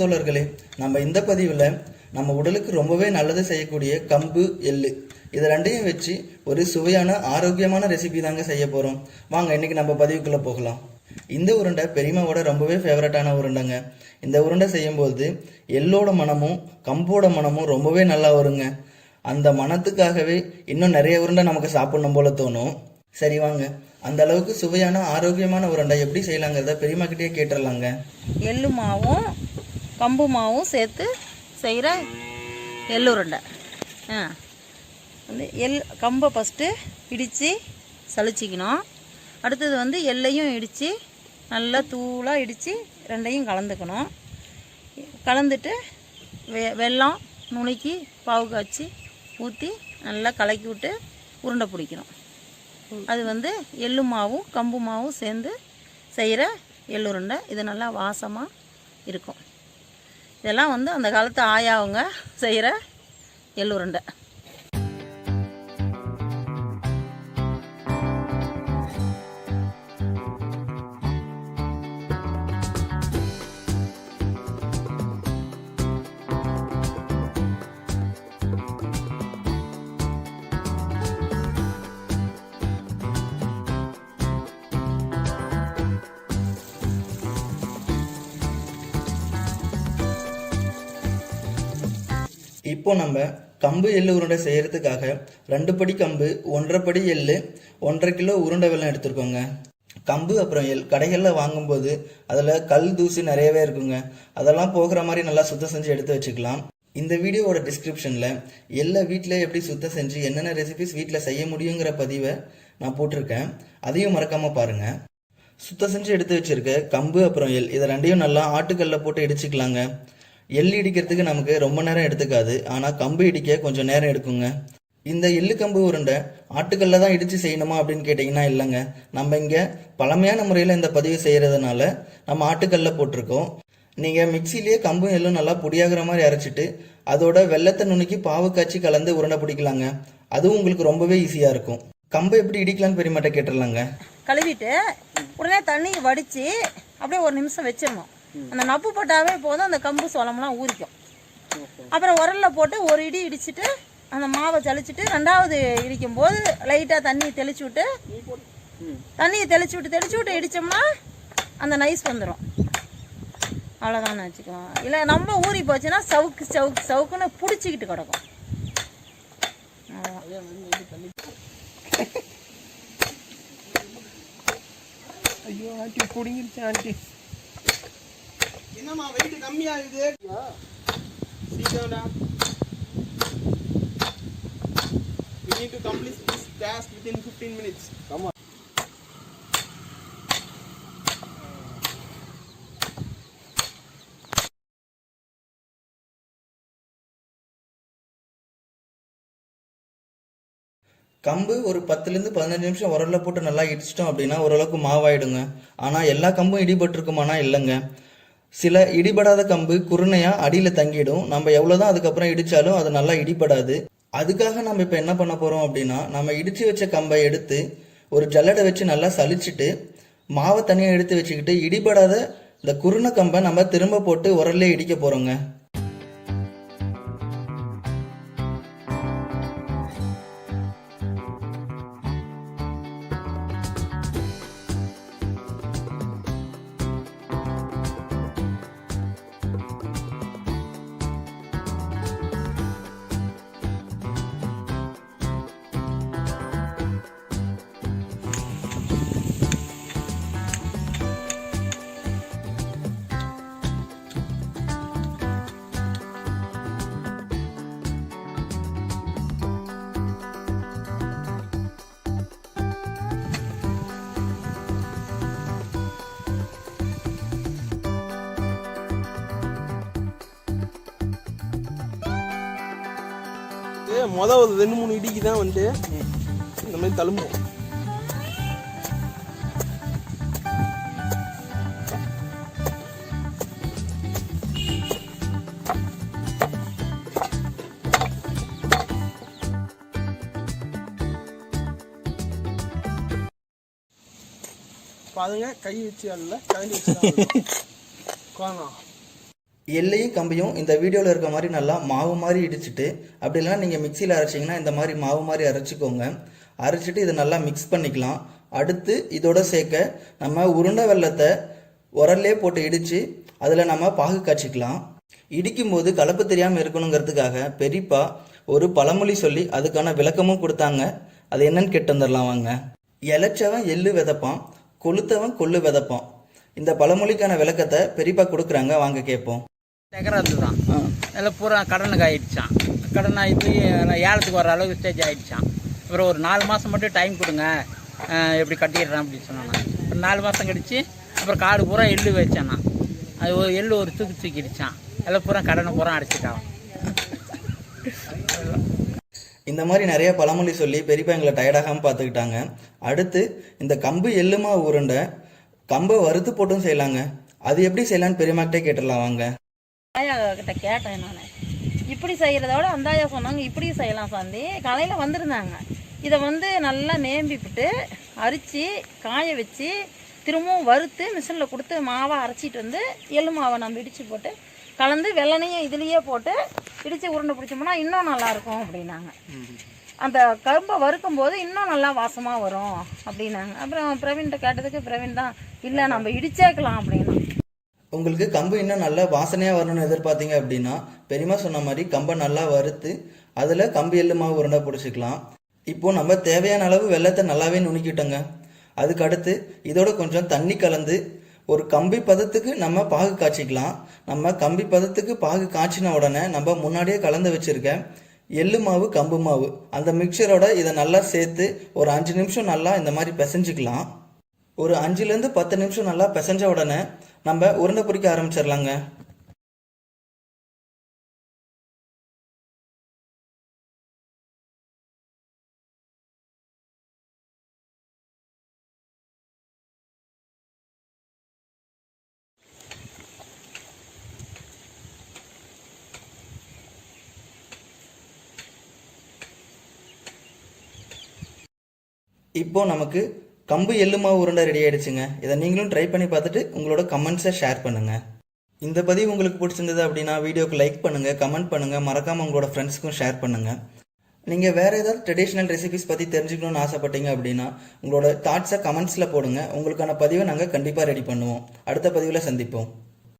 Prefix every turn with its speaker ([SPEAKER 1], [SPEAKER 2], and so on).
[SPEAKER 1] தோழர்களே நம்ம இந்த பதிவில் நம்ம உடலுக்கு ரொம்பவே நல்லது செய்யக்கூடிய கம்பு எள்ளு இது ரெண்டையும் வச்சு ஒரு சுவையான ஆரோக்கியமான ரெசிபி தாங்க செய்ய போகிறோம் வாங்க இன்னைக்கு நம்ம பதிவுக்குள்ளே போகலாம். இந்த உருண்டை பெரியம்மாவோட ரொம்பவே ஃபேவரட்டான உருண்டைங்க. இந்த உருண்டை செய்யும்போது எள்ளோட மனமும் கம்போட மனமும் ரொம்பவே நல்லா வருங்க. அந்த மனத்துக்காகவே இன்னும் நிறைய உருண்டை நமக்கு சாப்பிடணும் போல தோணும். சரி வாங்க. அந்த அளவுக்கு சுவையான ஆரோக்கியமான உருண்டை எப்படி செய்யலாங்கிறத பெரியமா கிட்டே கேட்டுடலாங்க.
[SPEAKER 2] எள்ளு மாவும் கம்பு மாவும் சேர்த்து செய்கிற எள்ளுருண்டை. ஆ. வந்து எள் கம்பை ஃபஸ்ட்டு இடித்து சலிச்சிக்கணும் அடுத்தது வந்து எள்ளையும் இடித்து நல்லா தூளாக இடித்து ரெண்டையும் கலந்துக்கணும். கலந்துட்டு வெ வெல்லம் நுணுக்கி பாவு காய்ச்சி ஊற்றி நல்லா கலக்கி விட்டு உருண்டை பிடிக்கணும். அது வந்து எள்ளு மாவும் கம்பு மாவும் சேர்ந்து செய்கிற எள்ளுருண்டை. இது நல்லா வாசமாக இருக்கும். இதெல்லாம் வந்து அந்த காலத்து ஆயாவுங்க செய்கிற எள்ளுருண்டை
[SPEAKER 1] இப்போ நம்ம கம்பு எள்ளு உருண்டை செய்கிறதுக்காக ரெண்டு படி கம்பு ஒன்றரை படி எள்ளு ஒன்றரை கிலோ உருண்டை வெள்ளம் எடுத்துருக்கோங்க. கம்பு அப்புறம் எல் கடைகளில் வாங்கும்போது அதில் கல் தூசி நிறையவே இருக்குங்க. அதெல்லாம் போகிற மாதிரி நல்லா சுத்தம் செஞ்சு எடுத்து வச்சுக்கலாம். இந்த வீடியோவோட டிஸ்கிரிப்ஷனில் எல்லா வீட்டில் எப்படி சுத்தம் செஞ்சு என்னென்ன ரெசிபிஸ் வீட்டில் செய்ய முடியுங்கிற பதிவை நான் போட்டிருக்கேன். அதையும் மறக்காமல் பாருங்கள் சுத்தம் செஞ்சு எடுத்து வச்சுருக்க கம்பு அப்புறம் எல் இதை ரெண்டையும் நல்லா ஆட்டுக்கல்ல போட்டு இடிச்சுக்கலாங்க. எள் இடிக்கிறதுக்கு நமக்கு ரொம்ப நேரம் எடுத்துக்காது. ஆனால் கம்பு இடிக்க கொஞ்சம் நேரம் எடுக்குங்க. இந்த எள்ளு கம்பு உருண்டை ஆட்டுக்கல்ல தான் இடித்து செய்யணுமா அப்படின்னு கேட்டிங்கன்னா இல்லைங்க. நம்ம இங்கே பழமையான முறையில் இந்த பதிவு செய்கிறதுனால நம்ம ஆட்டுக்கல்ல போட்டிருக்கோம். நீங்கள் மிக்சிலேயே கம்பும் எள்ளும் நல்லா பொடியாகிற மாதிரி அரைச்சிட்டு அதோட வெள்ளத்தை நுணுக்கி பாவு காய்ச்சி கலந்து உருண்டை பிடிக்கலாங்க. அதுவும் உங்களுக்கு ரொம்பவே ஈஸியாக இருக்கும். கம்பு எப்படி இடிக்கலான்னு பெரியமாட்ட கேட்டுடலாங்க.
[SPEAKER 2] கழுவிட்டு உடனே தண்ணி வடித்து அப்படியே ஒரு நிமிஷம் வச்சிடணும். அந்த நப்பு போட்டாவே போதும் அந்த கம்பு சோளம்லாம் ஊறிக்கும். அப்புறம் உரல்ல போட்டு ஒரு இடி இடிச்சிட்டு அந்த மாவை தெளிச்சிட்டு ரெண்டாவது இடிக்கும் போது லைட்டாக தண்ணி தெளிச்சு விட்டு தண்ணியை தெளிச்சு விட்டு தெளிச்சு விட்டு இடிச்சோம்னா அந்த நைஸ் வந்துடும் அவ்வளோதான் வச்சுக்கலாம் இல்லை நம்ம ஊறி போச்சுன்னா சவுக்கு சவுக்கு சவுக்குன்னு பிடிச்சிக்கிட்டு கிடக்கும்.
[SPEAKER 3] ஐயோ ஆண்டி புடிங்கிருச்சு ஆண்டி. என்னம்மா வெயிட் கம்மியாகுது. சீக்கிரம்டா we need to complete this task within 15 minutes. come on
[SPEAKER 1] கம்பு ஒரு பத்துலேருந்து பதினஞ்சு நிமிஷம் உரல்ல போட்டு நல்லா இடிச்சிட்டோம் அப்படின்னா ஓரளவுக்கு மாவாயிடுங்க. ஆனால் எல்லா கம்பும் இடிபட்டிருக்குமானா இல்லைங்க. சில இடிபடாத கம்பு குருணையாக அடியில் தங்கிடும். நம்ம எவ்வளோதான் அதுக்கப்புறம் இடித்தாலும் அது நல்லா இடிபடாது. அதுக்காக நம்ம இப்போ என்ன பண்ண போகிறோம் அப்படின்னா நம்ம இடித்து வச்ச கம்பை எடுத்து ஒரு ஜல்லடை வச்சு நல்லா சலிச்சிட்டு மாவை தனியாக எடுத்து வச்சுக்கிட்டு இடிபடாத இந்த குருணை கம்பை நம்ம திரும்ப போட்டு உரல்லே இடிக்க போகிறோங்க
[SPEAKER 3] ஏ மொத ஒரு ரெண்டு மூணு இடிக்கு தான் வந்து இந்த மாதிரி தழும்பும் பாருங்க கை வச்சு அல்ல கரண்டி வச்சு காணோம்
[SPEAKER 1] எள்ளையும் கம்பியும் இந்த வீடியோவில் இருக்க மாதிரி நல்லா மாவு மாதிரி இடிச்சிட்டு அப்படி இல்லைனா நீங்கள் மிக்சியில் அரைச்சிங்கன்னா இந்த மாதிரி மாவு மாதிரி அரைச்சிக்கோங்க. அரைச்சிட்டு இதை நல்லா மிக்ஸ் பண்ணிக்கலாம். அடுத்து இதோட சேர்க்க நம்ம உருண்டை வெள்ளத்தை உரல்லே போட்டு இடித்து அதில் நம்ம பாகு காய்ச்சிக்கலாம். இடிக்கும்போது கலப்பு தெரியாமல் இருக்கணுங்கிறதுக்காக பெரியப்பா ஒரு பழமொழி சொல்லி அதுக்கான விளக்கமும் கொடுத்தாங்க. அது என்னன்னு கேட்டு வந்துடலாம் வாங்க. இளைச்சவன் எள்ளு விதைப்பான் கொளுத்தவன் கொள்ளு விதைப்பான். இந்த பழமொழிக்கான விளக்கத்தை பெரியப்பா கொடுக்குறாங்க. வாங்க கேட்போம்.
[SPEAKER 4] எக்கராத்து தான் எல்லாம் பூரா கடனுக்கு ஆயிடுச்சான் கடன் ஆகி எல்லாம் ஏலத்துக்கு வர அளவுக்கு ஸ்டேஜ் ஆயிடுச்சான் அப்புறம் ஒரு நாலு மாதம் மட்டும் டைம் கொடுங்க. எப்படி கட்டிடுறேன் அப்படின்னு சொன்னாங்க ஒரு நாலு மாதம் கழிச்சு அப்புறம் காடு பூரா எள்ளு வச்சேன். அது ஒரு எள்ளு ஒரு தூக்கி தூக்கிடுச்சான் எல்லாம் பூரா கடனை பூரா அடைச்சிட்டான்.
[SPEAKER 1] இந்த மாதிரி நிறைய பழமொழி சொல்லி பெரியப்பா எங்களை டயர்டாகாமல் பார்த்துக்கிட்டாங்க. அடுத்து இந்த கம்பு எள்ளுமா உருண்டை கம்பை வறுத்து போட்டும் செய்யலாங்க. அது எப்படி செய்யலான்னு பெரியம்மாக்கிட்டே கேட்டுடலாம் வாங்க.
[SPEAKER 2] கிட்ட கேட்டேன் நான். இப்படி செய்கிறதோட விட சொன்னாங்க இப்படி செய்யலாம் சாந்தி. காலையில் வந்திருந்தாங்க. இதை வந்து நல்லா நேம்பிவிட்டு அரிச்சு காய வச்சு திரும்பவும் வறுத்து மிஷினில் கொடுத்து மாவை அரைச்சிட்டு வந்து எள்ளு மாவை நம்ம இடித்து போட்டு கலந்து வெள்ளனையும் இதுலேயே போட்டு இடித்து உருண்டை பிடிச்சோம்னா இன்னும் நல்லாயிருக்கும் அப்படின்னாங்க. அந்த கரும்பை வறுக்கும் போது இன்னும் நல்லா வாசமாக வரும் அப்படின்னாங்க. அப்புறம் பிரவீன்கிட்ட கேட்டதுக்கு பிரவீன் தான் இல்லை நம்ம இடிச்சேக்கலாம் அப்படின்னா
[SPEAKER 1] உங்களுக்கு கம்பு இன்னும் நல்லா வாசனையாக வரணும்னு எதிர்பார்த்தீங்க அப்படின்னா பெரியம்மா சொன்ன மாதிரி கம்பை நல்லா வறுத்து அதில் கம்பு எள்ளு மாவு உருண்டை பிடிச்சிக்கலாம். இப்போது நம்ம தேவையான அளவு வெள்ளத்தை நல்லாவே நுணுக்கிட்டோங்க. அதுக்கடுத்து இதோட கொஞ்சம் தண்ணி கலந்து ஒரு கம்பி பதத்துக்கு நம்ம பாகு காய்ச்சிக்கலாம். நம்ம கம்பி பதத்துக்கு பாகு காய்ச்சின உடனே நம்ம முன்னாடியே கலந்து வச்சுருக்கேன் எள்ளு மாவு கம்பு மாவு அந்த மிக்சரோட இதை நல்லா சேர்த்து ஒரு அஞ்சு நிமிஷம் நல்லா இந்த மாதிரி பிசைஞ்சிக்கலாம். ஒரு அஞ்சுலேருந்து பத்து நிமிஷம் நல்லா பிசைஞ்ச உடனே நம்ம உருண்டை பொறிக்க ஆரம்பிச்சிடலாங்க. இப்போ நமக்கு கம்பு எள்ளுமா உருண்டை ரெடி ஆயிடுச்சுங்க. இதை நீங்களும் ட்ரை பண்ணி பார்த்துட்டு உங்களோட கமெண்ட்ஸை ஷேர் பண்ணுங்க. இந்த பதிவு உங்களுக்கு பிடிச்சிருந்தது அப்படின்னா வீடியோக்கு லைக் பண்ணுங்க கமெண்ட் பண்ணுங்க மறக்காம உங்களோட ஃப்ரெண்ட்ஸுக்கும் ஷேர் பண்ணுங்க. நீங்கள் வேற ஏதாவது ட்ரெடிஷ்னல் ரெசிபிஸ் பற்றி தெரிஞ்சுக்கணும்னு ஆசைப்பட்டீங்க அப்படின்னா உங்களோட தாட்ஸை கமெண்ட்ஸில் போடுங்க. உங்களுக்கான பதிவை நாங்கள் கண்டிப்பாக ரெடி பண்ணுவோம். அடுத்த பதிவில் சந்திப்போம்.